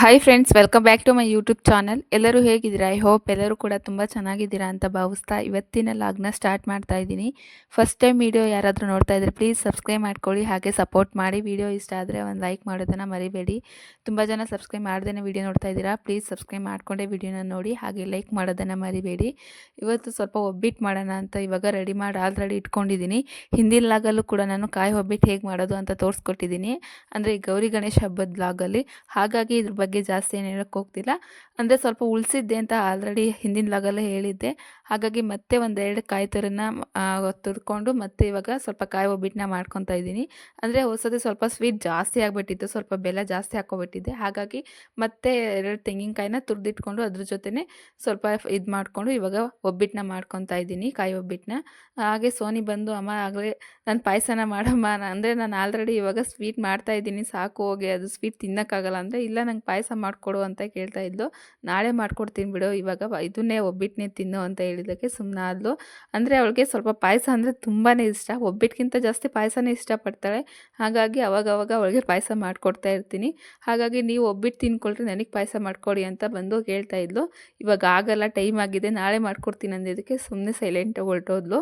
Hi friends welcome back to my YouTube channel ಎಲ್ಲರೂ ಹೇಗಿದ್ದೀರಾ? I hope ಎಲ್ಲರೂ ಕೂಡ ತುಂಬ ಚೆನ್ನಾಗಿದ್ದೀರಾ ಅಂತ ಭಾವಿಸ್ತಾ ಇವತ್ತಿನ ಲಾಗ್ನ ಸ್ಟಾರ್ಟ್ ಮಾಡ್ತಾ ಇದ್ದೀನಿ. ಫಸ್ಟ್ ಟೈಮ್ ವೀಡಿಯೋ ಯಾರಾದರೂ ನೋಡ್ತಾ ಇದ್ರೆ ಪ್ಲೀಸ್ ಸಬ್ಸ್ಕ್ರೈಬ್ ಮಾಡ್ಕೊಳ್ಳಿ, ಹಾಗೆ ಸಪೋರ್ಟ್ ಮಾಡಿ. ವಿಡಿಯೋ ಇಷ್ಟ ಆದರೆ ಒಂದು ಲೈಕ್ ಮಾಡೋದನ್ನು ಮರಿಬೇಡಿ. ತುಂಬ ಜನ ಸಬ್ಸ್ಕ್ರೈಬ್ ಮಾಡ್ದೇ ವಿಡಿಯೋ ನೋಡ್ತಾ ಇದ್ದೀರಾ? ಪ್ಲೀಸ್ ಸಬ್ಸ್ಕ್ರೈಬ್ ಮಾಡಿಕೊಂಡೇ ವಿಡಿಯೋನ ನೋಡಿ, ಹಾಗೆ ಲೈಕ್ ಮಾಡೋದನ್ನು ಮರಿಬೇಡಿ. ಇವತ್ತು ಸ್ವಲ್ಪ ಒಬ್ಬಿಟ್ಟು ಮಾಡೋಣ ಅಂತ ಇವಾಗ ರೆಡಿ ಮಾಡಿ ಆಲ್ರೆಡಿ ಇಟ್ಕೊಂಡಿದ್ದೀನಿ. ಹಿಂದಿನ ಲಾಗಲ್ಲೂ ಕೂಡ ನಾನು ಕಾಯಿ ಒಬ್ಬಿಟ್ಟು ಹೇಗೆ ಮಾಡೋದು ಅಂತ ತೋರಿಸ್ಕೊಟ್ಟಿದ್ದೀನಿ. ಅಂದರೆ ಈ ಗೌರಿ ಗಣೇಶ ಹಬ್ಬದ ಲಾಗಲ್ಲಿ. ಹಾಗಾಗಿ ಇದ್ರ ಬಗ್ಗೆ ಜಾಸ್ತಿ ಏನು ಹೇಳಕ್ಕೆ ಹೋಗ್ತಿಲ್ಲ. ಅಂದರೆ ಸ್ವಲ್ಪ ಉಳಿಸಿದ್ದೆ ಅಂತ ಆಲ್ರೆಡಿ ಹಿಂದಿನ ಲಾಗಲ್ಲೇ ಹೇಳಿದ್ದೆ. ಹಾಗಾಗಿ ಮತ್ತೆ ಒಂದೆರಡು ಕಾಯಿ ತುರನ್ನ ತುರ್ಕೊಂಡು ಮತ್ತೆ ಇವಾಗ ಸ್ವಲ್ಪ ಕಾಯಿ ಒಬ್ಬಿಟ್ಟನ್ನ ಮಾಡ್ಕೊತಾ ಇದ್ದೀನಿ. ಅಂದರೆ ಹೊಸದು ಸ್ವಲ್ಪ ಸ್ವೀಟ್ ಜಾಸ್ತಿ ಆಗಿಬಿಟ್ಟಿತ್ತು. ಸ್ವಲ್ಪ ಬೆಲ್ಲ ಜಾಸ್ತಿ ಹಾಕ್ಕೊಬಿಟ್ಟಿದ್ದೆ ಹಾಗಾಗಿ ಮತ್ತೆ ಎರಡು ತೆಂಗಿನಕಾಯಿನ ತುರಿದಿಟ್ಕೊಂಡು ಅದ್ರ ಜೊತೆನೇ ಸ್ವಲ್ಪ ಇದು ಮಾಡಿಕೊಂಡು ಇವಾಗ ಒಬ್ಬಿಟ್ಟನ್ನ ಮಾಡ್ಕೊತಾ ಇದ್ದೀನಿ, ಕಾಯಿ ಒಬ್ಬಿಟ್ಟನ್ನ ಹಾಗೆ ಸೋನಿ ಬಂದು, ಅಮ್ಮ, ಆಗಲೇ ನಾನು ಪಾಯಸನ ಮಾಡಮ್ಮ. ಅಂದರೆ ನಾನು ಆಲ್ರೆಡಿ ಇವಾಗ ಸ್ವೀಟ್ ಮಾಡ್ತಾ ಇದ್ದೀನಿ. ಸಾಕು ಹೋಗಿ, ಅದು ಸ್ವೀಟ್ ತಿನ್ನೋಕ್ಕಾಗಲ್ಲ. ಅಂದರೆ ಇಲ್ಲ, ನಂಗೆ ಪಾಯಸ ಮಾಡಿಕೊಡು ಅಂತ ಕೇಳ್ತಾ ಇದ್ಲು. ನಾಳೆ ಮಾಡ್ಕೊಡ್ತೀನಿ ಬಿಡು, ಇವಾಗ ಇದನ್ನೇ ಒಬ್ಬಿಟ್ಟನ್ನೇ ತಿನ್ನು ಅಂತ ಹೇಳಿದ್ದಕ್ಕೆ ಸುಮ್ಮನೆ ಆದ್ಲು. ಅಂದರೆ ಅವಳಿಗೆ ಸ್ವಲ್ಪ ಪಾಯಸ ಅಂದರೆ ತುಂಬಾ ಇಷ್ಟ. ಒಬ್ಬಿಟ್ಟಿಗಿಂತ ಜಾಸ್ತಿ ಪಾಯಸನೇ ಇಷ್ಟಪಡ್ತಾಳೆ. ಹಾಗಾಗಿ ಅವಾಗವಾಗ ಅವಳಿಗೆ ಪಾಯಸ ಮಾಡಿಕೊಡ್ತಾ ಇರ್ತೀನಿ. ಹಾಗಾಗಿ ನೀವು ಒಬ್ಬಿಟ್ಟು ತಿನ್ಕೊಳ್ರಿ, ನನಗೆ ಪಾಯಸ ಮಾಡಿಕೊಡಿ ಅಂತ ಬಂದು ಕೇಳ್ತಾ ಇದ್ಲು. ಇವಾಗ ಆಗಲ್ಲ, ಟೈಮ್ ಆಗಿದೆ, ನಾಳೆ ಮಾಡ್ಕೊಡ್ತೀನಿ ಅಂದಿದ್ದಕ್ಕೆ ಸುಮ್ಮನೆ ಸೈಲೆಂಟಾಗಿ ಹೊರಟೋದ್ಲು.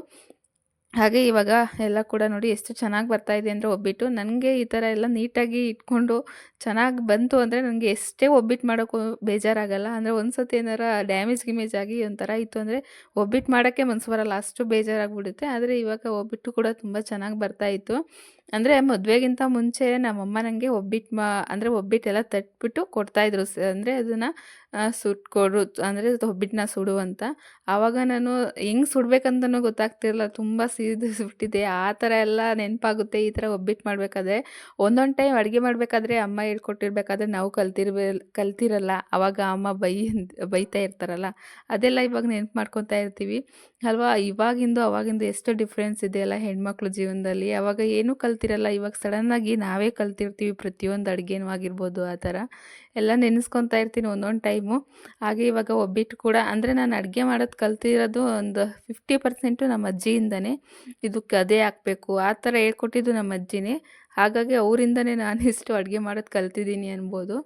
ಹಾಗೆ ಇವಾಗ ಎಲ್ಲ ಕೂಡ ನೋಡಿ ಎಷ್ಟು ಚೆನ್ನಾಗಿ ಬರ್ತಾ ಇದೆ ಅಂದರೆ ಒಬ್ಬಿಟ್ಟು ನನಗೆ ಈ ಥರ ಎಲ್ಲ ನೀಟಾಗಿ ಇಟ್ಕೊಂಡು ಚೆನ್ನಾಗಿ ಬಂತು ಅಂದರೆ ನನಗೆ ಎಷ್ಟೇ ಒಬ್ಬಿಟ್ಟು ಮಾಡೋಕ್ಕೂ ಬೇಜಾರಾಗಲ್ಲ. ಅಂದರೆ ಒಂದು ಸತಿ ಏನಾರ ಡ್ಯಾಮೇಜ್ ಗಿಮೇಜ್ ಆಗಿ ಒಂಥರ ಇತ್ತು ಅಂದರೆ ಒಬ್ಬಿಟ್ಟು ಮಾಡೋಕ್ಕೆ ಮನಸ್ಸು ಬರಲ್ಲ. ಅಷ್ಟು ಬೇಜಾರಾಗ್ಬಿಡುತ್ತೆ. ಆದರೆ ಇವಾಗ ಒಬ್ಬಿಟ್ಟು ಕೂಡ ತುಂಬ ಚೆನ್ನಾಗಿ ಬರ್ತಾ ಇತ್ತು. ಅಂದರೆ ಮದುವೆಗಿಂತ ಮುಂಚೆ ನಮ್ಮಮ್ಮ ನನಗೆ ಒಬ್ಬಿಟ್ಟು ಮಾ ಅಂದರೆ ಒಬ್ಬಿಟ್ಟೆಲ್ಲ ತಟ್ಬಿಟ್ಟು ಕೊಡ್ತಾಯಿದ್ರು ಅಂದರೆ ಅದನ್ನು ಸುಟ್ಕೊಡು, ಅಂದರೆ ಒಬ್ಬಿಟ್ಟನ್ನ ಸುಡು ಅಂತ. ಆವಾಗ ನಾನು ಹೆಂಗೆ ಸುಡ್ಬೇಕಂತನೂ ಗೊತ್ತಾಗ್ತಿರಲ್ಲ ತುಂಬ ಸೀದಿಸ್ಬಿಟ್ಟಿದ್ದೆ ಆ ಥರ ಎಲ್ಲ ನೆನಪಾಗುತ್ತೆ. ಈ ಥರ ಒಬ್ಬಿಟ್ಟು ಮಾಡಬೇಕಾದ್ರೆ, ಒಂದೊಂದು ಟೈಮ್ ಅಡುಗೆ ಮಾಡಬೇಕಾದ್ರೆ ಅಮ್ಮ ಹೇಳ್ಕೊಟ್ಟಿರ್ಬೇಕಾದ್ರೆ ನಾವು ಕಲ್ತಿರ್ಬೇ, ಕಲ್ತಿರಲ್ಲ. ಆವಾಗ ಅಮ್ಮ ಬೈ ಬೈತಾ ಇರ್ತಾರಲ್ಲ. ಅದೆಲ್ಲ ಇವಾಗ ನೆನ್ಪು ಮಾಡ್ಕೊತಾ ಇರ್ತೀವಿ. ಅಲ್ವಾ? ಇವಾಗಿಂದು, ಅವಾಗಿಂದು ಎಷ್ಟು ಡಿಫ್ರೆನ್ಸ್ ಇದೆಯಲ್ಲ ಹೆಣ್ಮಕ್ಳು ಜೀವನದಲ್ಲಿ. ಅವಾಗ ಏನೂ ಕಲ್ತಿರಲ್ಲ. ಇವಾಗ ಸಡನ್ನಾಗಿ ನಾವೇ ಕಲ್ತಿರ್ತೀವಿ ಪ್ರತಿಯೊಂದು ಅಡುಗೆನೂ ಆಗಿರ್ಬೋದು ಆ ಥರ. ಎಲ್ಲ ನೆನೆಸ್ಕೊತಾ ಇರ್ತೀನಿ. ಒಂದೊಂದು ಟೈಮು ಹಾಗೆ ಇವಾಗ ಒಬ್ಬಿಟ್ಟು ಕೂಡ, ಅಂದರೆ ನಾನು ಅಡುಗೆ ಮಾಡೋದು ಕಲ್ತಿರೋದು ಒಂದು ಫಿಫ್ಟಿ ಪರ್ಸೆಂಟು ನಮ್ಮ ಅಜ್ಜಿಯಿಂದನೇ. ಇದಕ್ಕೆ ಅದೇ ಹಾಕಬೇಕು. ಆ ಥರ ಹೇಳ್ಕೊಟ್ಟಿದ್ದು ನಮ್ಮ ಅಜ್ಜಿನೇ. ಹಾಗಾಗಿ ಅವರಿಂದನೇ ನಾನು ಇಷ್ಟು ಅಡುಗೆ ಮಾಡೋದು ಕಲ್ತಿದ್ದೀನಿ ಅನ್ಬೋದು.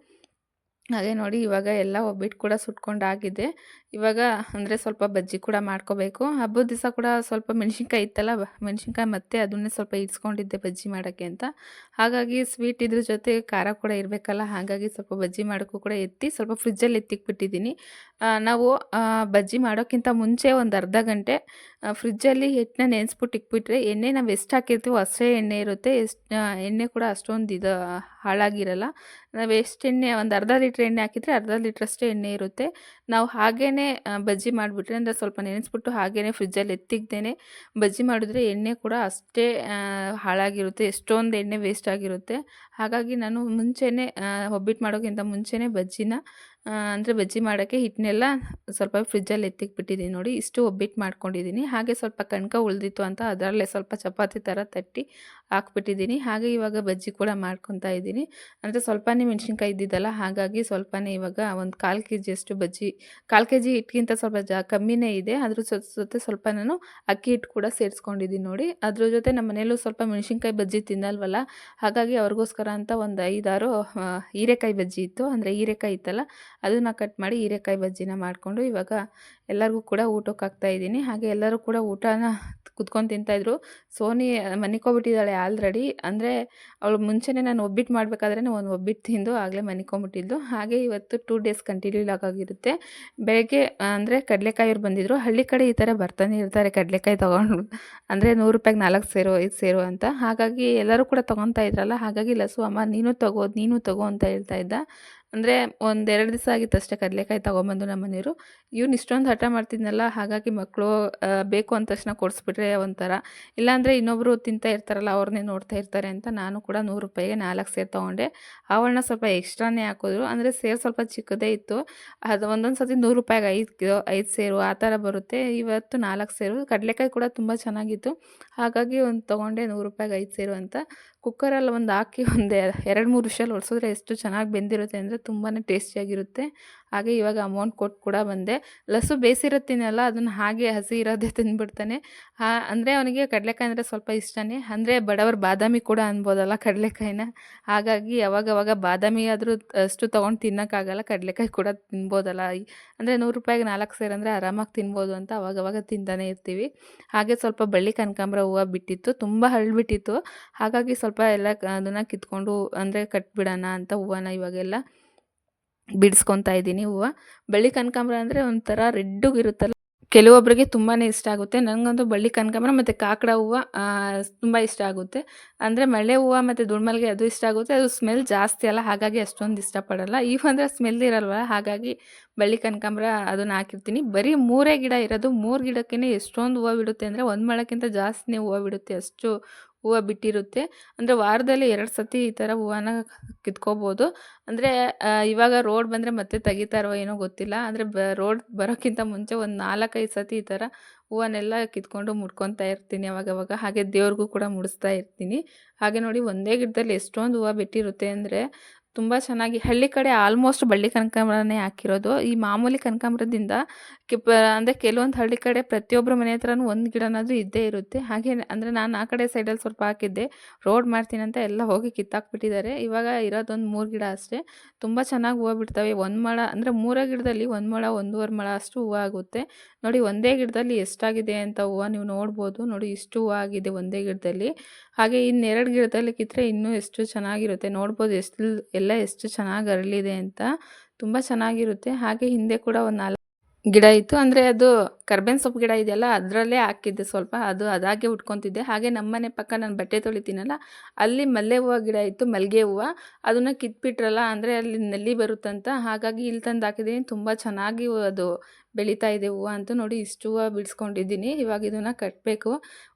ಹಾಗೆ ನೋಡಿ ಇವಾಗ ಎಲ್ಲ ಒಬ್ಬಿಟ್ಟು ಕೂಡ ಸುಟ್ಕೊಂಡಾಗಿದೆ. ಇವಾಗ ಅಂದರೆ ಸ್ವಲ್ಪ ಬಜ್ಜಿ ಕೂಡ ಮಾಡ್ಕೋಬೇಕು. ಹಬ್ಬದ ದಿವಸ ಕೂಡ ಸ್ವಲ್ಪ ಮೆಣಸಿನ್ಕಾಯಿ ಇತ್ತಲ್ಲ ಮೆಣಸಿನ್ಕಾಯಿ ಮತ್ತೆ ಅದನ್ನೇ ಸ್ವಲ್ಪ ಇಡ್ಸ್ಕೊಂಡಿದ್ದೆ ಬಜ್ಜಿ ಮಾಡೋಕ್ಕೆ ಅಂತ. ಹಾಗಾಗಿ ಸ್ವೀಟ್ ಇದ್ರ ಜೊತೆ ಖಾರ ಕೂಡ ಇರಬೇಕಲ್ಲ, ಹಾಗಾಗಿ ಸ್ವಲ್ಪ ಬಜ್ಜಿ ಮಾಡೋಕ್ಕೂ ಕೂಡ ಎತ್ತಿ ಸ್ವಲ್ಪ ಫ್ರಿಜ್ಜಲ್ಲಿ ಎತ್ತಿಕ್ಬಿಟ್ಟಿದ್ದೀನಿ. ನಾವು ಬಜ್ಜಿ ಮಾಡೋಕ್ಕಿಂತ ಮುಂಚೆ ಒಂದು ಅರ್ಧ ಗಂಟೆ ಫ್ರಿಜ್ಜಲ್ಲಿ ಹಿಟ್ಟನ್ನ ನೆನೆಸ್ಬಿಟ್ಟು ಇಕ್ಬಿಟ್ರೆ ಎಣ್ಣೆ ನಾವು ಎಷ್ಟು ಹಾಕಿರ್ತೀವೋ ಅಷ್ಟೇ ಎಣ್ಣೆ ಇರುತ್ತೆ. ಎಷ್ಟು ಎಣ್ಣೆ ಕೂಡ ಅಷ್ಟೊಂದು ಇದು ಹಾಳಾಗಿರಲ್ಲ. ನಾವು ಎಷ್ಟು ಎಣ್ಣೆ, ಒಂದು ಅರ್ಧ ಲೀಟ್ರ್ ಎಣ್ಣೆ ಹಾಕಿದರೆ ಅರ್ಧ ಲೀಟ್ರಷ್ಟೇ ಎಣ್ಣೆ ಇರುತ್ತೆ. ನಾವು ಹಾಗೇ ಬಜ್ಜಿ ಮಾಡಿಬಿಟ್ರೆ ಅಂದರೆ ಸ್ವಲ್ಪ ನೆನೆಸ್ಬಿಟ್ಟು ಹಾಗೇ ಫ್ರಿಜ್ಜಲ್ಲಿ ಎತ್ತಿಗ್ದೇ ಬಜ್ಜಿ ಮಾಡಿದ್ರೆ ಎಣ್ಣೆ ಕೂಡ ಅಷ್ಟೇ ಹಾಳಾಗಿರುತ್ತೆ. ಎಷ್ಟೊಂದು ಎಣ್ಣೆ ವೇಸ್ಟ್ ಆಗಿರುತ್ತೆ. ಹಾಗಾಗಿ ನಾನು ಮುಂಚೆನೇ ಒಬ್ಬಿಟ್ಟು ಮಾಡೋಕ್ಕಿಂತ ಮುಂಚೆನೇ ಬಜ್ಜಿನ ಅಂದರೆ ಬಜ್ಜಿ ಮಾಡೋಕ್ಕೆ ಹಿಟ್ಟನ್ನೆಲ್ಲ ಸ್ವಲ್ಪ ಫ್ರಿಜ್ಜಲ್ಲಿ ಎತ್ತಿಕ್ಬಿಟ್ಟಿದ್ದೀನಿ ನೋಡಿ. ಇಷ್ಟು ಒಬ್ಬಿಟ್ಟು ಮಾಡ್ಕೊಂಡಿದ್ದೀನಿ ಹಾಗೆ ಸ್ವಲ್ಪ ಕಣ್ಕ ಉಳಿದಿತ್ತು ಅಂತ ಅದರಲ್ಲೇ ಸ್ವಲ್ಪ ಚಪಾತಿ ಥರ ತಟ್ಟಿ ಹಾಕ್ಬಿಟ್ಟಿದ್ದೀನಿ ಹಾಗೆ ಇವಾಗ ಬಜ್ಜಿ ಕೂಡ ಮಾಡ್ಕೊತಾ ಇದ್ದೀನಿ ಅಂದರೆ ಸ್ವಲ್ಪನೇ ಮೆಣಸಿನ್ಕಾಯಿ ಇದ್ದಿದ್ದಲ್ಲ, ಹಾಗಾಗಿ ಸ್ವಲ್ಪನೇ ಇವಾಗ ಒಂದು ಕಾಲು ಕೆ ಜಿಯಷ್ಟು ಬಜ್ಜಿ, ಕಾಲು ಕೆ ಜಿ ಹಿಟ್ಟಿಗಿಂತ ಸ್ವಲ್ಪ ಜಾ ಕಮ್ಮಿನೇ ಇದೆ. ಅದ್ರ ಜೊತೆ ಸ್ವಲ್ಪ ನಾನು ಅಕ್ಕಿ ಹಿಟ್ಟು ಕೂಡ ಸೇರಿಸ್ಕೊಂಡಿದ್ದೀನಿ ನೋಡಿ. ಅದ್ರ ಜೊತೆ ನಮ್ಮ ಮನೆಯಲ್ಲೂ ಸ್ವಲ್ಪ ಮೆಣಸಿನ್ಕಾಯಿ ಬಜ್ಜಿ ತಿನ್ನಲ್ವಲ್ಲ, ಹಾಗಾಗಿ ಅವ್ರಿಗೋಸ್ಕರ ಅಂತ ಒಂದು ಐದಾರು ಹೀರೆಕಾಯಿ ಬಜ್ಜಿ ಇತ್ತು. ಅಂದರೆ ಹೀರೆಕಾಯಿ ಇತ್ತಲ್ಲ ಅದನ್ನು ಕಟ್ ಮಾಡಿ ಹೀರೆಕಾಯಿ ಬಜ್ಜಿನ ಮಾಡಿಕೊಂಡು ಇವಾಗ ಎಲ್ಲರಿಗೂ ಕೂಡ ಊಟಕ್ಕೆ ಹಾಕ್ತಾಯಿದ್ದೀನಿ ಹಾಗೆ ಎಲ್ಲರೂ ಕೂಡ ಊಟನ ಕುತ್ಕೊಂಡು ತಿಂತಾಯಿದ್ರು ಸೋನಿ ಮನಿಕೋಬಿಟ್ಟಿದ್ದಾಳೆ ಆಲ್ರೆಡಿ ಅಂದರೆ ಅವಳು ಮುಂಚೆನೇ ನಾನು ಒಬ್ಬಿಟ್ಟು ಮಾಡಬೇಕಾದ್ರೆ ಒಂದು ಒಬ್ಬಿಟ್ಟು ತಿಂದು ಆಗಲೇ ಮನಿಕೊಂಬಿಟ್ಟಿದ್ದು. ಹಾಗೆ ಇವತ್ತು ಟೂ ಡೇಸ್ ಕಂಟಿನ್ಯೂ ಆಗಾಗಿರುತ್ತೆ ಬೆಳಗ್ಗೆ, ಅಂದರೆ ಕಡಲೆಕಾಯಿಯವ್ರು ಬಂದಿದ್ದರು ಹಳ್ಳಿ ಕಡೆ ಈ ಥರ ಬರ್ತಾನೆ ಇರ್ತಾರೆ ಕಡಲೆಕಾಯಿ ತೊಗೊಂಡು. ಅಂದರೆ ನೂರು ರೂಪಾಯಿಗೆ ನಾಲ್ಕು ಸೇರು, ಐದು ಸೇರು ಅಂತ. ಹಾಗಾಗಿ ಎಲ್ಲರೂ ಕೂಡ ತೊಗೊತಾ ಇದ್ರಲ್ಲ. ಹಾಗಾಗಿ ಲಸು, ಅಮ್ಮ ನೀನು ತಗೋ ನೀನು ತಗೋ ಅಂತ ಹೇಳ್ತಾ ಇದ್ದ. ಅಂದರೆ ಒಂದೆರಡು ದಿವಸ ಆಗಿತ್ತು ಅಷ್ಟೇ ಕಡಲೆಕಾಯಿ ತೊಗೊಂಬಂದು ನಮ್ಮ ಮನೆಯವರು. ಇವ್ನು ಇಷ್ಟೊಂದು ಹಠ ಮಾಡ್ತಿದ್ನಲ್ಲ, ಹಾಗಾಗಿ ಮಕ್ಕಳು ಬೇಕು ಅಂದ ತಕ್ಷಣ ಕೊಡಿಸ್ಬಿಟ್ರೆ ಒಂಥರ. ಇಲ್ಲಾಂದರೆ ಇನ್ನೊಬ್ಬರು ತಿಂತಾ ಇರ್ತಾರಲ್ಲ ಅವ್ರನ್ನೇ ನೋಡ್ತಾ ಇರ್ತಾರೆ ಅಂತ ನಾನು ಕೂಡ ನೂರು ರೂಪಾಯಿಗೆ ನಾಲ್ಕು ಸೇರು ತೊಗೊಂಡೆ. ಆವರಣ ಸ್ವಲ್ಪ ಎಕ್ಸ್ಟ್ರಾನೇ ಹಾಕಿದ್ರು. ಅಂದರೆ ಸೇರು ಸ್ವಲ್ಪ ಚಿಕ್ಕದೇ ಇತ್ತು. ಅದು ಒಂದೊಂದು ಸರ್ತಿ ನೂರು ರೂಪಾಯಿಗೆ ಐದು ಕಿಲೋ, ಐದು ಸೇರು ಆ ಥರ ಬರುತ್ತೆ. ಇವತ್ತು ನಾಲ್ಕು ಸೇರು. ಕಡಲೆಕಾಯಿ ಕೂಡ ತುಂಬ ಚೆನ್ನಾಗಿತ್ತು. ಹಾಗಾಗಿ ಒಂದು ತೊಗೊಂಡೆ ನೂರು ರೂಪಾಯಿಗೆ ಐದು ಸೇರು ಅಂತ. ಕುಕ್ಕರಲ್ಲಿ ಒಂದು ಹಾಕಿ ಒಂದು ಎರಡು ಮೂರು ವಿಷಲ್ ಹೊಡ್ಸಿದ್ರೆ ಎಷ್ಟು ಚೆನ್ನಾಗಿ ಬೆಂದಿರುತ್ತೆ ಅಂದರೆ ತುಂಬಾ ಟೇಸ್ಟಿಯಾಗಿರುತ್ತೆ. ಹಾಗೆ ಇವಾಗ ಅಮೌಂಟ್ ಕೊಟ್ಟು ಕೂಡ ಬಂದೆ. ಲಸು ಬೇಯಿಸಿರತ್ತೀನಲ್ಲ ಅದನ್ನು ಹಾಗೆ ಹಸಿ ಇರೋದೇ ತಿಂದ್ಬಿಡ್ತಾನೆ. ಅಂದರೆ ಅವನಿಗೆ ಕಡಲೆಕಾಯಿ ಅಂದರೆ ಸ್ವಲ್ಪ ಇಷ್ಟನೇ. ಅಂದರೆ ಬಡವರು ಬಾದಾಮಿ ಕೂಡ ಅನ್ಬೋದಲ್ಲ ಕಡಲೆಕಾಯಿನ. ಹಾಗಾಗಿ ಯಾವಾಗವಾಗ ಬಾದಾಮಿ ಆದರೂ, ಅಷ್ಟು ತೊಗೊಂಡು ತಿನ್ನೋಕ್ಕಾಗಲ್ಲ, ಕಡಲೆಕಾಯಿ ಕೂಡ ತಿನ್ಬೋದಲ್ಲ. ಅಂದರೆ ನೂರು ರೂಪಾಯಿಗೆ ನಾಲ್ಕು ಸೇರು ಅಂದರೆ ಆರಾಮಾಗಿ ತಿನ್ಬೋದು ಅಂತ ಅವಾಗವಾಗ ತಿಂತಾನೆ ಇರ್ತೀವಿ. ಹಾಗೆ ಸ್ವಲ್ಪ ಬಳ್ಳಿ ಕನಕಾಂಬರ ಹೂವು ಬಿಟ್ಟಿತ್ತು. ತುಂಬ ಹರಳ್ಬಿಟ್ಟಿತ್ತು. ಹಾಗಾಗಿ ಸ್ವಲ್ಪ ಎಲ್ಲ ಅದನ್ನು ಕಿತ್ಕೊಂಡು, ಅಂದರೆ ಕಟ್ಬಿಡೋಣ ಅಂತ ಹೂವನ ಇವಾಗೆಲ್ಲ. ಬಿಡಿಸ್ಕೊತಾ ಇದ್ದೀನಿ ಹೂವು. ಬಳ್ಳಿ ಕನಕಾಂಬ್ರ ಅಂದರೆ ಒಂಥರ ರೆಡ್ಡುಗಿರುತ್ತಲ್ಲ ಕೆಲವೊಬ್ಬರಿಗೆ ತುಂಬಾ ಇಷ್ಟ ಆಗುತ್ತೆ. ನನಗಂತೂ ಬಳ್ಳಿ ಕನಕಾಂಬ್ರ ಮತ್ತು ಕಾಕಡ ಹೂವು ತುಂಬ ಇಷ್ಟ ಆಗುತ್ತೆ. ಅಂದರೆ ಮಳೆ ಹೂವು ಮತ್ತು ದುಡ್ಮಲ್ಗೆ ಅದು ಇಷ್ಟ ಆಗುತ್ತೆ. ಅದು ಸ್ಮೆಲ್ ಜಾಸ್ತಿ ಅಲ್ಲ, ಹಾಗಾಗಿ ಅಷ್ಟೊಂದು ಇಷ್ಟಪಡಲ್ಲ. ಇವು ಅಂದರೆ ಸ್ಮೆಲ್ ಇರಲ್ವ ಹಾಗಾಗಿ ಬಳ್ಳಿ ಕನಕಾಂಬ್ರ ಅದನ್ನು ಹಾಕಿರ್ತೀನಿ. ಬರೀ ಮೂರೇ ಗಿಡ ಇರೋದು, ಮೂರು ಗಿಡಕ್ಕೇ ಎಷ್ಟೊಂದು ಹೂವು ಬಿಡುತ್ತೆ ಅಂದರೆ ಒಂದು ಮಳಕ್ಕಿಂತ ಜಾಸ್ತಿನೇ ಹೂವು ಬಿಡುತ್ತೆ ಅಷ್ಟು ಹೂವು ಬಿಟ್ಟಿರುತ್ತೆ. ಅಂದರೆ ವಾರದಲ್ಲಿ ಎರಡು ಸತಿ ಈ ಥರ ಹೂವನ ಕಿತ್ಕೋಬೋದು. ಅಂದರೆ ಇವಾಗ ರೋಡ್ ಬಂದರೆ ಮತ್ತೆ ತೆಗಿತಾರೋ ಏನೋ ಗೊತ್ತಿಲ್ಲ. ಅಂದರೆ, ಬ ರೋಡ್ ಬರೋಕ್ಕಿಂತ ಮುಂಚೆ ಒಂದು ನಾಲ್ಕೈದು ಸತಿ ಈ ಥರ ಹೂವನ್ನೆಲ್ಲ ಕಿತ್ಕೊಂಡು ಮುಡ್ಕೊತಾ ಇರ್ತೀನಿ ಅವಾಗವಾಗ ಹಾಗೆ ದೇವ್ರಿಗೂ ಕೂಡ ಮುಡಿಸ್ತಾ ಇರ್ತೀನಿ. ಹಾಗೆ ನೋಡಿ ಒಂದೇ ಗಿಡದಲ್ಲಿ ಎಷ್ಟೊಂದು ಹೂವು ಬಿಟ್ಟಿರುತ್ತೆ ಅಂದರೆ ತುಂಬ ಚೆನ್ನಾಗಿ ಹಳ್ಳಿ ಕಡೆ ಆಲ್ಮೋಸ್ಟ್ ಬಳ್ಳಿ ಕನಕಾಂಬರನೇ ಹಾಕಿರೋದು. ಈ ಮಾಮೂಲಿ ಕನಕಾಂಬರದಿಂದ ಕಿಪ್, ಅಂದರೆ ಕೆಲವೊಂದು ಹಳ್ಳಿ ಕಡೆ ಪ್ರತಿಯೊಬ್ಬರ ಮನೆ ಹತ್ರನೂ ಒಂದು ಗಿಡನಾದರೂ ಇದ್ದೇ ಇರುತ್ತೆ. ಹಾಗೆ ಅಂದರೆ ನಾನು ಆ ಕಡೆ ಸೈಡಲ್ಲಿ ಸ್ವಲ್ಪ ಹಾಕಿದ್ದೆ. ರೋಡ್ ಮಾಡ್ತೀನಿ ಅಂತ ಎಲ್ಲ ಹೋಗಿ ಕಿತ್ತಾಕ್ಬಿಟ್ಟಿದ್ದಾರೆ. ಇವಾಗ ಇರೋದೊಂದು ಮೂರು ಗಿಡ ಅಷ್ಟೇ. ತುಂಬ ಚೆನ್ನಾಗಿ ಹೂವು ಬಿಡ್ತವೆ. ಒಂದು ಮೊಳ ಅಂದರೆ ಮೂರೇ ಗಿಡದಲ್ಲಿ ಒಂದು ಮೊಳ, ಒಂದೂವರೆ ಮೊಳ ಅಷ್ಟು ಹೂವು ಆಗುತ್ತೆ. ನೋಡಿ ಒಂದೇ ಗಿಡದಲ್ಲಿ ಎಷ್ಟಾಗಿದೆ ಅಂತ ಹೂವು ನೀವು ನೋಡ್ಬೋದು. ನೋಡಿ ಇಷ್ಟು ಹೂವು ಆಗಿದೆ ಒಂದೇ ಗಿಡದಲ್ಲಿ. ಹಾಗೆ ಇನ್ನೆರಡು ಗಿಡದಲ್ಲಿ ಕಿತ್ತರೆ ಇನ್ನೂ ಎಷ್ಟು ಚೆನ್ನಾಗಿರುತ್ತೆ. ನೋಡ್ಬೋದು ಎಷ್ಟು ಎಲ್ಲ ಎಷ್ಟು ಚೆನ್ನಾಗಿ ಅರಳಿದೆ ಅಂತ ತುಂಬ ಚೆನ್ನಾಗಿರುತ್ತೆ. ಹಾಗೆ ಹಿಂದೆ ಕೂಡ ಒಂದು ನಾಲ್ಕು ಗಿಡ ಇತ್ತು. ಅಂದರೆ ಅದು ಕರ್ಬೇನ್ ಸೊಪ್ಪು ಗಿಡ ಇದೆಯಲ್ಲ, ಅದರಲ್ಲೇ ಹಾಕಿದ್ದೆ ಸ್ವಲ್ಪ. ಅದು ಅದಾಗೆ ಉಟ್ಕೊತಿದ್ದೆ. ಹಾಗೆ ನಮ್ಮನೆ ಪಕ್ಕ ನಾನು ಬಟ್ಟೆ ತೊಳಿತೀನಲ್ಲ, ಅಲ್ಲಿ ಮಲ್ಲೆ ಹೂವು ಗಿಡ ಇತ್ತು ಮಲ್ಲಿಗೆ ಹೂವು. ಅದನ್ನು ಕಿತ್ಬಿಟ್ರಲ್ಲ, ಅಂದರೆ ಅಲ್ಲಿ ನಲ್ಲಿ ಬರುತ್ತಂತ. ಹಾಗಾಗಿ ಇಲ್ಲಿ ತಂದು ಹಾಕಿದ್ದೀನಿ. ತುಂಬ ಚೆನ್ನಾಗಿ ಅದು ಬೆಳೀತಾ ಇದೆ ಹೂವು ಅಂತ ನೋಡಿ ಇಷ್ಟು ಹೂವು ಬಿಡಿಸ್ಕೊಂಡಿದ್ದೀನಿ. ಇವಾಗ ಇದನ್ನು ಕಟ್ಟಬೇಕು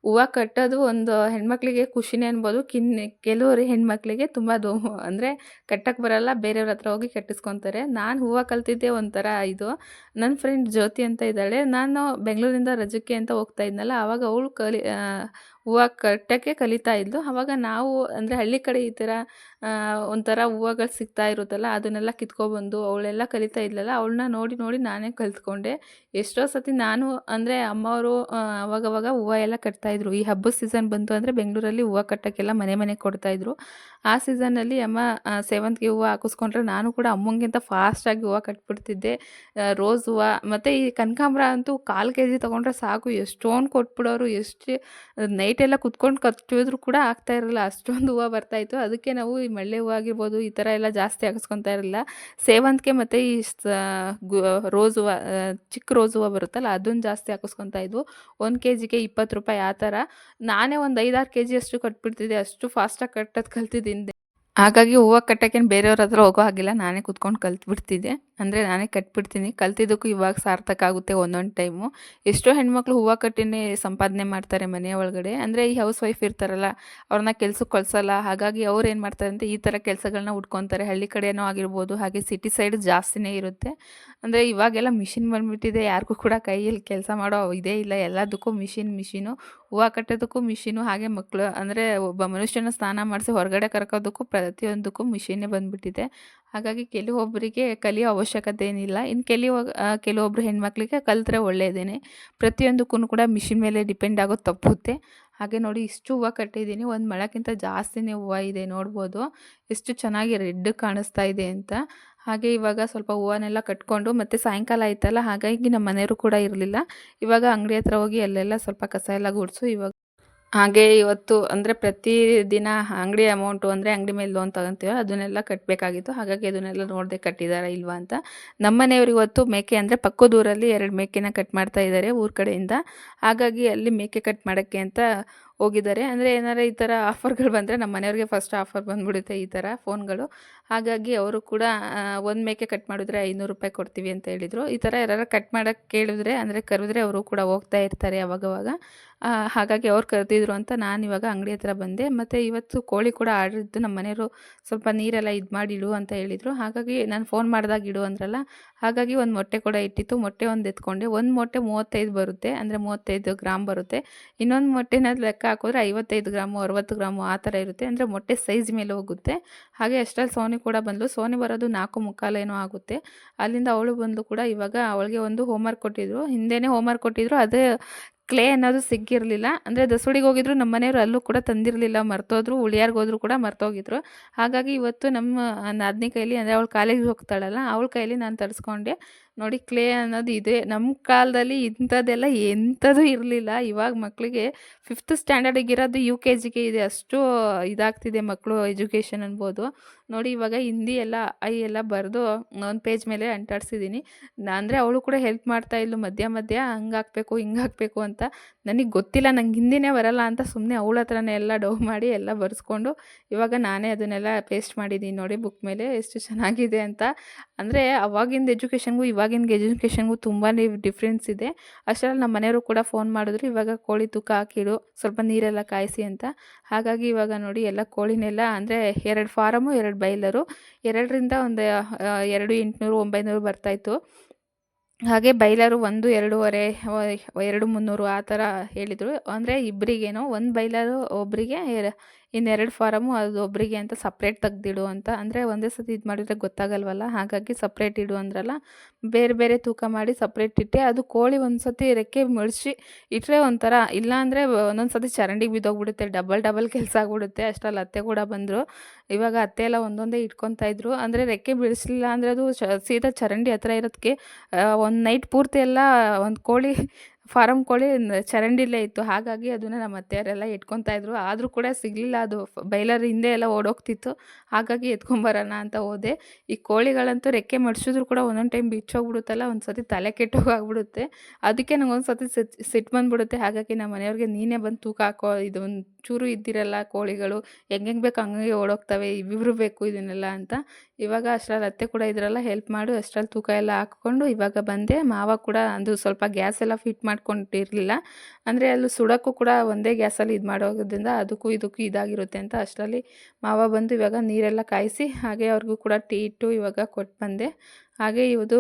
ಹೂವು ಕಟ್ಟೋದು ಒಂದು ಹೆಣ್ಮಕ್ಳಿಗೆ ಖುಷಿನೇ ಅನ್ಬೋದು. ಕಿನ್, ಕೆಲವರು ಹೆಣ್ಮಕ್ಳಿಗೆ ತುಂಬ ದೋ ಅಂದರೆ ಕಟ್ಟಕ್ಕೆ ಬರಲ್ಲ, ಬೇರೆಯವ್ರ ಹತ್ರ ಹೋಗಿ ಕಟ್ಟಿಸ್ಕೊತಾರೆ. ನಾನು ಹೂವು ಕಲ್ತಿದ್ದೆ ಒಂಥರ ಇದು. ನನ್ನ ಫ್ರೆಂಡ್ ಜ್ಯೋತಿ ಅಂತ ಇದ್ದಾಳೆ. ನಾನು ಬೆಂಗಳೂರಿಂದ ರಜಕ್ಕೆ ಅಂತ ಹೋಗ್ತಾ ಇದ್ನಲ್ಲ ಆವಾಗ ಅವಳು ಕಲಿ ಹೂವು ಕಟ್ಟೋಕ್ಕೆ ಕಲಿತಾ ಇದ್ಲು. ಆವಾಗ ನಾವು ಅಂದರೆ ಹಳ್ಳಿ ಕಡೆ ಈ ಥರ ಒಂಥರ ಹೂವುಗಳು ಸಿಗ್ತಾ ಇರುತ್ತಲ್ಲ, ಅದನ್ನೆಲ್ಲ ಕಿತ್ಕೊಬಂದು ಅವಳೆಲ್ಲ ಕಲಿತಾ ಇದ್ಲಲ್ಲ, ಅವಳನ್ನ ನೋಡಿ ನೋಡಿ ನಾನೇ ಕಲ್ತ್ಕೊಂಡೆ. ಎಷ್ಟೋ ಸತಿ ನಾನು ಅಂದರೆ ಅಮ್ಮವರು ಅವಾಗವಾಗ ಹೂವು ಎಲ್ಲ ಕಟ್ತಾಯಿದ್ರು ಈ ಹಬ್ಬದ ಸೀಸನ್ ಬಂತು ಅಂದರೆ ಬೆಂಗಳೂರಲ್ಲಿ ಹೂವು ಕಟ್ಟೋಕ್ಕೆಲ್ಲ ಮನೆ ಮನೆ ಕೊಡ್ತಾಯಿದ್ರು ಆ ಸೀಸನ್ನಲ್ಲಿ ಅಮ್ಮ ಸೇವಂತಿಗೆ ಹೂವು ಹಾಕಿಸ್ಕೊಂಡ್ರೆ ನಾನು ಕೂಡ ಅಮ್ಮಂಗಿಂತ ಫಾಸ್ಟಾಗಿ ಹೂವು ಕಟ್ಬಿಡ್ತಿದ್ದೆ. ರೋಸ್ ಹೂವು ಮತ್ತು ಈ ಕನಕಾಂಬ್ರ ಅಂತೂ ಕಾಲು ಕೆ ಜಿ ತೊಗೊಂಡ್ರೆ ಸಾಕು. ಎಷ್ಟೊಂದು ಕೊಟ್ಬಿಡೋರು, ಎಷ್ಟು ನೈಟೆಲ್ಲ ಕುತ್ಕೊಂಡು ಕಚ್ಚಿದ್ರು ಕೂಡ ಆಗ್ತಾ ಇರಲಿಲ್ಲ ಅಷ್ಟೊಂದು ಹೂವು ಬರ್ತಾಯಿತ್ತು ಅದಕ್ಕೆ ನಾವು ಈ ಮಳ್ಳೆ ಹೂವು ಆಗಿರ್ಬೋದು, ಈ ಥರ ಎಲ್ಲ ಜಾಸ್ತಿ ಹಾಕಿಸ್ಕೊತಾ ಇರಲಿಲ್ಲ ಸೇವಂತಿಗೆ ಮತ್ತು ಈ ರೋಸ್ ಹೂವು ಚಿಕ್ಕ ರೋಸ್ ಹೂವು ಬರುತ್ತಲ್ಲ, ಅದನ್ನು ಜಾಸ್ತಿ ಹಾಕಿಸ್ಕೊತಾ ಇದ್ವು. ಒಂದು ಕೆ ಜಿಗೆ ಇಪ್ಪತ್ತು ರೂಪಾಯಿ ಆ ಥರ ನಾನೇ ಒಂದು ಐದಾರು ಕೆ ಜಿ ಅಷ್ಟು ಕಟ್ಬಿಡ್ತಿದ್ದೆ ಅಷ್ಟು ಫಾಸ್ಟಾಗಿ ಕಟ್ಟೋದು ಕಲ್ತಿದ್ದೀನಿ. ಹಾಗಾಗಿ ಹೂವು ಕಟ್ಟೋಕ್ಕೇನು ಬೇರೆಯವ್ರ ಹತ್ರ ಹೋಗೋ ಹಾಗಿಲ್ಲ. ನಾನೇ ಕುತ್ಕೊಂಡು ಕಲ್ತ್ಬಿಡ್ತಿದ್ದೆ. ಅಂದರೆ ನಾನೇ ಕಟ್ಬಿಡ್ತೀನಿ. ಕಲ್ತಿದ್ದಕ್ಕೂ ಇವಾಗ ಸಾರ್ಥಕ ಆಗುತ್ತೆ ಒಂದೊಂದು ಟೈಮು ಎಷ್ಟೋ ಹೆಣ್ಮಕ್ಳು ಹೂವು ಕಟ್ಟಿನೇ ಸಂಪಾದನೆ ಮಾಡ್ತಾರೆ ಮನೆಯ ಒಳಗಡೆ. ಅಂದರೆ ಈ ಹೌಸ್ ವೈಫ್ ಇರ್ತಾರಲ್ಲ, ಅವ್ರನ್ನ ಕೆಲ್ಸಕ್ಕೆ ಕಳ್ಸಲ್ಲ. ಹಾಗಾಗಿ ಅವ್ರು ಏನು ಮಾಡ್ತಾರೆ ಅಂತ ಈ ಥರ ಕೆಲಸಗಳನ್ನ ಉಟ್ಕೊತಾರೆ. ಹಳ್ಳಿ ಕಡೆಯೂ ಆಗಿರ್ಬೋದು, ಹಾಗೆ ಸಿಟಿ ಸೈಡ್ ಜಾಸ್ತಿನೇ ಇರುತ್ತೆ. ಅಂದರೆ ಇವಾಗೆಲ್ಲ ಮಿಷಿನ್ ಬಂದುಬಿಟ್ಟಿದೆ. ಯಾರಿಗೂ ಕೂಡ ಕೈಯಲ್ಲಿ ಕೆಲಸ ಮಾಡೋ ಇದೇ ಇಲ್ಲ. ಎಲ್ಲದಕ್ಕೂ ಮಿಷಿನ್ ಮಿಷಿನು ಹೂವು ಕಟ್ಟೋದಕ್ಕೂ ಮಿಷಿನು ಹಾಗೆ ಮಕ್ಕಳು ಅಂದರೆ ಒಬ್ಬ ಮನುಷ್ಯನ ಸ್ನಾನ ಮಾಡಿಸಿ ಹೊರಗಡೆ ಕರ್ಕೋದಕ್ಕೂ ಪ್ರತಿಯೊಂದಕ್ಕೂ ಮಿಷಿನೇ ಬಂದುಬಿಟ್ಟಿದೆ. ಹಾಗಾಗಿ ಕೆಲವೊಬ್ಬರಿಗೆ ಕಲಿಯೋ ಅವಶ್ಯಕತೆ ಏನಿಲ್ಲ ಇನ್ನು ಕೆಲವು ಕೆಲವೊಬ್ಬರು ಹೆಣ್ಮಕ್ಳಿಗೆ ಕಲಿತ್ರೆ ಒಳ್ಳೆಯದೇನೆ ಪ್ರತಿಯೊಂದಕ್ಕೂ ಕೂಡ ಮಿಷಿನ್ ಮೇಲೆ ಡಿಪೆಂಡ್ ಆಗೋದು ತಪ್ಪುತ್ತೆ. ಹಾಗೆ ನೋಡಿ ಇಷ್ಟು ಹೂವು ಕಟ್ಟಿದ್ದೀನಿ. ಒಂದು ಮಳಕ್ಕಿಂತ ಜಾಸ್ತಿನೇ ಹೂವು ಇದೆ ನೋಡ್ಬೋದು. ಎಷ್ಟು ಚೆನ್ನಾಗಿ ರೆಡ್ ಕಾಣಿಸ್ತಾ ಇದೆ ಅಂತ. ಹಾಗೆ ಇವಾಗ ಸ್ವಲ್ಪ ಹೂವನ್ನೆಲ್ಲ ಕಟ್ಕೊಂಡು ಮತ್ತು ಸಾಯಂಕಾಲ ಆಯ್ತಲ್ಲ, ಹಾಗಾಗಿ ನಮ್ಮ ಮನೆಯವರು ಕೂಡ ಇರಲಿಲ್ಲ. ಇವಾಗ ಅಂಗಡಿ ಹತ್ರ ಹೋಗಿ ಅಲ್ಲೆಲ್ಲ ಸ್ವಲ್ಪ ಕಸ ಎಲ್ಲ ಗುಡಿಸು, ಇವಾಗ ಹಾಗೆ ಇವತ್ತು ಅಂದರೆ ಪ್ರತಿ ದಿನ ಅಂಗಡಿ ಅಮೌಂಟು ಅಂದರೆ ಅಂಗಡಿ ಮೇಲೆ ಲೋನ್ ತಗೊಂತೀವ ಅದನ್ನೆಲ್ಲ ಕಟ್ಟಬೇಕಾಗಿತ್ತು ಹಾಗಾಗಿ ಅದನ್ನೆಲ್ಲ ನೋಡದೆ ಕಟ್ಟಿದಾರಾ ಇಲ್ವಾ ಅಂತ. ನಮ್ಮ ಮನೆಯವ್ರು ಇವತ್ತು ಮೇಕೆ ಅಂದರೆ ಪಕ್ಕದೂರಲ್ಲಿ ಎರಡು ಮೇಕೆನ ಕಟ್ ಮಾಡ್ತಾ ಇದ್ದಾರೆ ಊರ ಕಡೆಯಿಂದ. ಹಾಗಾಗಿ ಅಲ್ಲಿ ಮೇಕೆ ಕಟ್ ಮಾಡೋಕ್ಕೆ ಅಂತ ಹೋಗಿದ್ದಾರೆ. ಅಂದರೆ ಏನಾರು ಈ ಥರ ಆಫರ್ಗಳು ಬಂದರೆ ನಮ್ಮ ಮನೆಯವ್ರಿಗೆ ಫಸ್ಟ್ ಆಫರ್ ಬಂದುಬಿಡುತ್ತೆ ಈ ಥರ ಫೋನ್ಗಳು. ಹಾಗಾಗಿ ಅವರು ಕೂಡ ಒಂದು ಮೇಕೆ ಕಟ್ ಮಾಡಿದ್ರೆ ಐನೂರು ರೂಪಾಯಿ ಕೊಡ್ತೀವಿ ಅಂತ ಹೇಳಿದರು. ಈ ಥರ ಯಾರು ಕಟ್ ಮಾಡೋಕ್ಕೆ ಕೇಳಿದ್ರೆ, ಅಂದರೆ ಕರೆದ್ರೆ ಅವರು ಕೂಡ ಹೋಗ್ತಾ ಇರ್ತಾರೆ ಅವಾಗವಾಗ. ಹಾಗಾಗಿ ಅವ್ರು ಕರೆದಿದ್ರು ಅಂತ ನಾನು ಇವಾಗ ಅಂಗಡಿ ಹತ್ರ ಬಂದೆ. ಮತ್ತು ಇವತ್ತು ಕೋಳಿ ಕೂಡ ಆಡಿದ್ದು ನಮ್ಮ ಮನೆಯವರು ಸ್ವಲ್ಪ ನೀರೆಲ್ಲ ಇದು ಮಾಡಿ ಇಡು ಅಂತ ಹೇಳಿದರು. ಹಾಗಾಗಿ ನಾನು ಫೋನ್ ಮಾಡಿದಾಗ ಇಡು ಅಂದ್ರಲ್ಲ. ಹಾಗಾಗಿ ಒಂದು ಮೊಟ್ಟೆ ಕೂಡ ಇಟ್ಟಿತ್ತು. ಮೊಟ್ಟೆ ಒಂದು ಎತ್ಕೊಂಡೆ. ಒಂದು ಮೊಟ್ಟೆ ಮೂವತ್ತೈದು ಬರುತ್ತೆ. ಅಂದರೆ ಮೂವತ್ತೈದು ಗ್ರಾಮ್ ಬರುತ್ತೆ. ಇನ್ನೊಂದು ಮೊಟ್ಟೆನ ಲೆಕ್ಕ ಹಾಕಿದ್ರೆ ಐವತ್ತೈದು ಗ್ರಾಮು, ಅರವತ್ತು ಗ್ರಾಮು ಆ ಥರ ಇರುತ್ತೆ. ಅಂದರೆ ಮೊಟ್ಟೆ ಸೈಜ್ ಮೇಲೆ ಹೋಗುತ್ತೆ. ಹಾಗೆ ಅಷ್ಟರಲ್ಲಿ ಸೋನಿ ಕೂಡ ಬಂದಳು ಸೋನಿ ಬರೋದು ನಾಲ್ಕು ಮುಕ್ಕಾಲೇನೋ ಆಗುತ್ತೆ. ಅಲ್ಲಿಂದ ಅವಳು ಬಂದು ಕೂಡ ಇವಾಗ ಅವಳಿಗೆ ಒಂದು ಹೋಮ್ವರ್ಕ್ ಕೊಟ್ಟಿದ್ರು. ಹಿಂದೆನೇ ಹೋಮ್ವರ್ಕ್ ಕೊಟ್ಟಿದ್ರು. ಅದೇ ಕ್ಲೇ ಅನ್ನೋದು ಸಿಕ್ಕಿರಲಿಲ್ಲ ಅಂದರೆ ದಸೂಡಿಗೆ ಹೋಗಿದ್ರು, ನಮ್ಮ ಮನೆಯವರು ಅಲ್ಲೂ ಕೂಡ ತಂದಿರಲಿಲ್ಲ. ಮರ್ತೋದ್ರು ಉಳಿಯಾರ್ಗೆ ಹೋದ್ರು ಕೂಡ ಮರ್ತೋಗಿದ್ರು. ಹಾಗಾಗಿ ಇವತ್ತು ನಮ್ಮ, ನಾದಿನಿ ಕೈಲಿ, ಅಂದರೆ ಅವಳು ಕಾಲೇಜಿಗೆ ಹೋಗ್ತಾಳಲ್ಲ, ಅವಳ ಕೈಲಿ ನಾನು ತರಿಸ್ಕೊಂಡೆ. ನೋಡಿ ಕ್ಲೇ ಅನ್ನೋದು ಇದೆ. ನಮ್ಮ ಕಾಲದಲ್ಲಿ ಇಂಥದ್ದೆಲ್ಲ ಎಂಥದ್ದು ಇರಲಿಲ್ಲ. ಇವಾಗ ಮಕ್ಕಳಿಗೆ ಫಿಫ್ತ್ ಸ್ಟ್ಯಾಂಡರ್ಡಿಗೆ ಇರೋದು ಯು ಕೆ ಜಿಗೆ ಇದೆ. ಅಷ್ಟು ಇದಾಗ್ತಿದೆ ಮಕ್ಕಳು ಎಜುಕೇಷನ್ ಅನ್ಬೋದು. ನೋಡಿ ಇವಾಗ ಹಿಂದಿ ಎಲ್ಲ, ಐ ಎಲ್ಲ ಬರೆದು ಒಂದು ಪೇಜ್ ಮೇಲೆ ಅಂಟಾಡ್ಸಿದ್ದೀನಿ ಅಂದರೆ ಅವಳು ಕೂಡ ಹೆಲ್ಪ್ ಮಾಡ್ತಾ ಇದ್ಲು. ಮಧ್ಯ ಮಧ್ಯ ಹಂಗೆ ಹಾಕ್ಬೇಕು ಹಿಂಗೆ ಹಾಕಬೇಕು ಅಂತ. ನನಗೆ ಗೊತ್ತಿಲ್ಲ. ನಂಗೆ ಹಿಂದಿನೇ ಬರಲ್ಲ ಅಂತ ಸುಮ್ಮನೆ ಅವಳ ಹತ್ರನೇ ಎಲ್ಲ ಡೌ ಮಾಡಿ ಎಲ್ಲ ಬರೆಸ್ಕೊಂಡು ಇವಾಗ ನಾನೇ ಅದನ್ನೆಲ್ಲ ಪೇಸ್ಟ್ ಮಾಡಿದ್ದೀನಿ ನೋಡಿ ಬುಕ್ ಮೇಲೆ ಎಷ್ಟು ಚೆನ್ನಾಗಿದೆ ಅಂತ. ಅಂದರೆ ಅವಾಗಿಂದ ಎಜುಕೇಷನ್ಗೂ ಇವಾಗಿಂದ ಎಜುಕೇಷನ್ಗೂ ತುಂಬಾ ಡಿಫ್ರೆನ್ಸ್ ಇದೆ. ಅಷ್ಟರಲ್ಲಿ ನಮ್ಮ ಮನೆಯವರು ಕೂಡ ಫೋನ್ ಮಾಡಿದ್ರು, ಇವಾಗ ಕೋಳಿ ತೂಕ ಹಾಕಿಡು ಸ್ವಲ್ಪ ನೀರೆಲ್ಲ ಕಾಯಿಸಿ ಅಂತ. ಹಾಗಾಗಿ ಇವಾಗ ನೋಡಿ ಎಲ್ಲ ಕೋಳಿನೆಲ್ಲ ಅಂದರೆ ಎರಡು ಫಾರಮು ಎರಡು ಬೈಲರು. ಎರಡರಿಂದ ಒಂದು ಎರಡು ಎಂಟುನೂರು, ಒಂಬೈನೂರು ಬರ್ತಾಯಿತ್ತು ಹಾಗೆ ಬೈಲರು ಒಂದು, ಎರಡೂವರೆ, ಎರಡು ಮುನ್ನೂರು ಆ ಥರ ಹೇಳಿದರು. ಅಂದರೆ ಇಬ್ಬರಿಗೇನೋ ಒಂದು ಬೈಲರು ಒಬ್ಬರಿಗೆ ಇನ್ನೆರಡು ಫಾರಮು ಅದು ಒಬ್ಬರಿಗೆ ಅಂತ ಸಪ್ರೇಟ್ ತೆಗ್ದಿಡು ಅಂತ. ಅಂದರೆ ಒಂದೇ ಸತಿ ಇದು ಮಾಡಿದರೆ ಗೊತ್ತಾಗಲ್ವಲ್ಲ? ಹಾಗಾಗಿ ಸಪ್ರೇಟ್ ಇಡು ಅಂದ್ರಲ್ಲ? ಬೇರೆ ಬೇರೆ ತೂಕ ಮಾಡಿ ಸಪ್ರೇಟ್ ಇಟ್ಟೆ. ಅದು ಕೋಳಿ ಒಂದು ಸತಿ ರೆಕ್ಕೆ ಮಡಿಸಿ ಇಟ್ಟರೆ ಒಂಥರ ಇಲ್ಲ ಅಂದರೆ ಒಂದೊಂದು ಸತಿ ಚರಂಡಿಗೆ ಬಿದ್ದೋಗ್ಬಿಡುತ್ತೆ. ಡಬಲ್ ಡಬಲ್ ಕೆಲಸ ಆಗ್ಬಿಡುತ್ತೆ. ಅಷ್ಟರಲ್ಲಿ ಅತ್ತೆ ಕೂಡ ಬಂದರು. ಇವಾಗ ಅತ್ತೆ ಎಲ್ಲ ಒಂದೊಂದೇ ಇಟ್ಕೊತಾ ಇದ್ರು. ಅಂದರೆ ರೆಕ್ಕೆ ಬಿಡಿಸಲಿಲ್ಲ ಅಂದರೆ ಅದು ಸೀದಾ ಚರಂಡಿ ಹತ್ರ ಇರೋದಕ್ಕೆ ಒಂದು ನೈಟ್ ಪೂರ್ತಿ ಎಲ್ಲ ಒಂದು ಕೋಳಿ ಫಾರಮ್ ಕೋಳಿ ಚರಂಡಿಲ್ಲೇ ಚರಂಡಿಲೇ ಇತ್ತು. ಹಾಗಾಗಿ ಅದನ್ನು ನಮ್ಮ ಅತ್ತೆಯವರೆಲ್ಲ ಇಟ್ಕೊತಾ ಇದ್ರು. ಆದರೂ ಕೂಡ ಸಿಗಲಿಲ್ಲ ಅದು. ಬೈಲರ್ ಹಿಂದೆ ಎಲ್ಲ ಓಡೋಗ್ತಿತ್ತು. ಹಾಗಾಗಿ ಎತ್ಕೊಂಬರೋಣ ಅಂತ ಹೋದೆ. ಈ ಕೋಳಿಗಳಂತೂ ರೆಕ್ಕೆ ಮಡ್ಸಿದ್ರು ಕೂಡ ಒಂದೊಂದು ಟೈಮ್ ಬಿಚ್ಚೋಗ್ಬಿಡುತ್ತಲ್ಲ ಒಂದು ಸತಿ ತಲೆ ಕೆಟ್ಟೋಗಾಗ್ಬಿಡುತ್ತೆ ಅದಕ್ಕೆ ನಂಗೆ ಒಂದು ಸತಿ ಸಿಟ್ ಸಿಟ್ಟು ಬಂದ್ಬಿಡುತ್ತೆ. ಹಾಗಾಗಿ ನಮ್ಮ ಮನೆಯವ್ರಿಗೆ ನೀನೇ ಬಂದು ತೂಕ ಹಾಕೋ ಇದು ಒಂದು ಚೂರು ಇದ್ದಿರಲ್ಲ ಕೋಳಿಗಳು, ಹೆಂಗೆಂಗೆ ಬೇಕು ಹಂಗೆ ಓಡೋಗ್ತವೆ ಇವಿಬ್ರು ಬೇಕು ಇದನ್ನೆಲ್ಲ ಅಂತ. ಇವಾಗ ಅಷ್ಟರಲ್ಲಿ ಅತ್ತೆ ಕೂಡ ಇದ್ರಲ್ಲ ಹೆಲ್ಪ್ ಮಾಡು, ಅಷ್ಟರಲ್ಲಿ ತೂಕ ಎಲ್ಲ ಹಾಕ್ಕೊಂಡು ಇವಾಗ ಬಂದೆ. ಮಾವ ಕೂಡ ಅದು ಸ್ವಲ್ಪ ಗ್ಯಾಸ್ ಎಲ್ಲ ಫಿಟ್ ಮಾಡ್ಕೊಂಡಿರಲಿಲ್ಲ. ಅಂದರೆ ಅಲ್ಲಿ ಸುಡೋಕ್ಕೂ ಕೂಡ ಒಂದೇ ಗ್ಯಾಸಲ್ಲಿ ಇದು ಮಾಡೋದ್ರಿಂದ ಅದಕ್ಕೂ ಇದಕ್ಕೂ ಇದಾಗಿರುತ್ತೆ ಅಂತ ಅಷ್ಟರಲ್ಲಿ ಮಾವ ಬಂದು ಇವಾಗ ನೀರೆಲ್ಲ ಕಾಯಿಸಿ ಹಾಗೆ ಅವ್ರಿಗೂ ಕೂಡ ಟೀ ಇಟ್ಟು ಇವಾಗ ಕೊಟ್ಟು ಬಂದೆ. ಹಾಗೆ ಇದು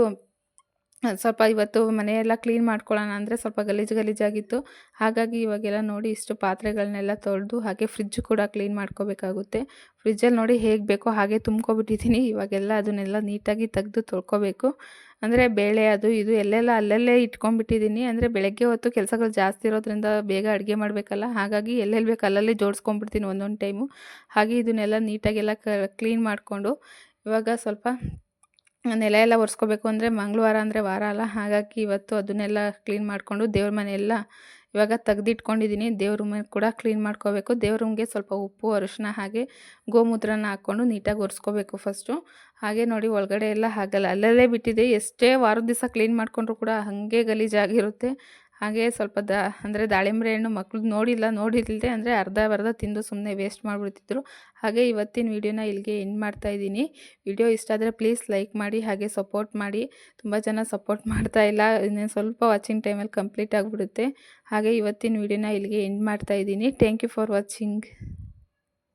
ಸ್ವಲ್ಪ ಇವತ್ತು ಮನೆಯೆಲ್ಲ ಕ್ಲೀನ್ ಮಾಡ್ಕೊಳ್ಳೋಣ ಅಂದರೆ ಸ್ವಲ್ಪ ಗಲೀಜು ಗಲೀಜಾಗಿತ್ತು. ಹಾಗಾಗಿ ಇವಾಗೆಲ್ಲ ನೋಡಿ ಇಷ್ಟು ಪಾತ್ರೆಗಳನ್ನೆಲ್ಲ ತೊಳೆದು ಹಾಗೆ ಫ್ರಿಜ್ ಕೂಡ ಕ್ಲೀನ್ ಮಾಡ್ಕೋಬೇಕಾಗುತ್ತೆ. ಫ್ರಿಜ್ಜಲ್ಲಿ ನೋಡಿ ಹೇಗೆ ಬೇಕೋ ಹಾಗೆ ತುಂಬ್ಕೊಬಿಟ್ಟಿದ್ದೀನಿ. ಇವಾಗೆಲ್ಲ ಅದನ್ನೆಲ್ಲ ನೀಟಾಗಿ ತೆಗೆದು ತೊಳ್ಕೊಬೇಕು. ಅಂದರೆ ಬೇಳೆ ಅದು ಇದು ಎಲ್ಲೆಲ್ಲ ಅಲ್ಲಲ್ಲೇ ಇಟ್ಕೊಂಡ್ಬಿಟ್ಟಿದ್ದೀನಿ. ಅಂದರೆ ಬೆಳಗ್ಗೆ ಹೊತ್ತು ಕೆಲಸಗಳು ಜಾಸ್ತಿ ಇರೋದ್ರಿಂದ ಬೇಗ ಅಡುಗೆ ಮಾಡಬೇಕಲ್ಲ. ಹಾಗಾಗಿ ಎಲ್ಲೆಲ್ಲಿ ಬೇಕು ಅಲ್ಲಲ್ಲಿ ಜೋಡಿಸ್ಕೊಂಡ್ಬಿಡ್ತೀನಿ ಒಂದೊಂದು ಟೈಮು ಹಾಗೆ ಇದನ್ನೆಲ್ಲ ನೀಟಾಗೆಲ್ಲ ಕ್ಲೀನ್ ಮಾಡಿಕೊಂಡು ಇವಾಗ ಸ್ವಲ್ಪ ನೆಲ ಎಲ್ಲ ಒರೆಸ್ಕೋಬೇಕು ಅಂದರೆ ಮಂಗಳವಾರ ಅಂದರೆ ವಾರ ಅಲ್ಲ. ಹಾಗಾಗಿ ಇವತ್ತು ಅದನ್ನೆಲ್ಲ ಕ್ಲೀನ್ ಮಾಡಿಕೊಂಡು ದೇವ್ರ ಮನೆ ಎಲ್ಲ ಇವಾಗ ತೆಗ್ದಿಟ್ಕೊಂಡಿದ್ದೀನಿ ದೇವ್ರ ಮನೆ ಕೂಡ ಕ್ಲೀನ್ ಮಾಡ್ಕೋಬೇಕು. ದೇವ್ರ ರೂಮ್ಗೆ ಸ್ವಲ್ಪ ಉಪ್ಪು ಅರಿಶಿನ ಹಾಗೆ ಗೋಮೂತ್ರನ ಹಾಕ್ಕೊಂಡು ನೀಟಾಗಿ ಒರೆಸ್ಕೋಬೇಕು ಫಸ್ಟು ಹಾಗೆ ನೋಡಿ ಒಳಗಡೆ ಎಲ್ಲ ಹಾಗಲ್ಲ. ಅಲ್ಲಲ್ಲೇ ಬಿಟ್ಟಿದೆ. ಎಷ್ಟೇ ವಾರದ ದಿವಸ ಕ್ಲೀನ್ ಮಾಡಿಕೊಂಡ್ರು ಕೂಡ ಹಾಗೆ ಗಲೀಜಾಗಿರುತ್ತೆ. ಹಾಗೆ ಸ್ವಲ್ಪ ದ, ಅಂದರೆ ದಾಳಿಂಬೆ ಹಣ್ಣು ಮಕ್ಳು ನೋಡಿಲ್ಲ ನೋಡಿಲ್ಲದೆ ಅಂದರೆ ಅರ್ಧ ಬರ್ಧ ತಿಂದು ಸುಮ್ಮನೆ ವೇಸ್ಟ್ ಮಾಡಿಬಿಡ್ತಿದ್ರು. ಹಾಗೆ ಇವತ್ತಿನ ವಿಡಿಯೋನ ಇಲ್ಲಿಗೆ ಎಂಡ್ ಮಾಡ್ತಾ ಇದ್ದೀನಿ. ವಿಡಿಯೋ ಇಷ್ಟ ಆದರೆ ಪ್ಲೀಸ್ ಲೈಕ್ ಮಾಡಿ, ಹಾಗೆ ಸಪೋರ್ಟ್ ಮಾಡಿ. ತುಂಬ ಜನ ಸಪೋರ್ಟ್ ಮಾಡ್ತಾ ಇಲ್ಲ ಇನ್ನೇನು ಸ್ವಲ್ಪ ವಾಚಿಂಗ್ ಟೈಮಲ್ಲಿ ಕಂಪ್ಲೀಟ್ ಆಗಿಬಿಡುತ್ತೆ. ಹಾಗೆ ಇವತ್ತಿನ ವಿಡಿಯೋನ ಇಲ್ಲಿಗೆ ಎಂಡ್ ಮಾಡ್ತಾ ಇದ್ದೀನಿ. Thank you for watching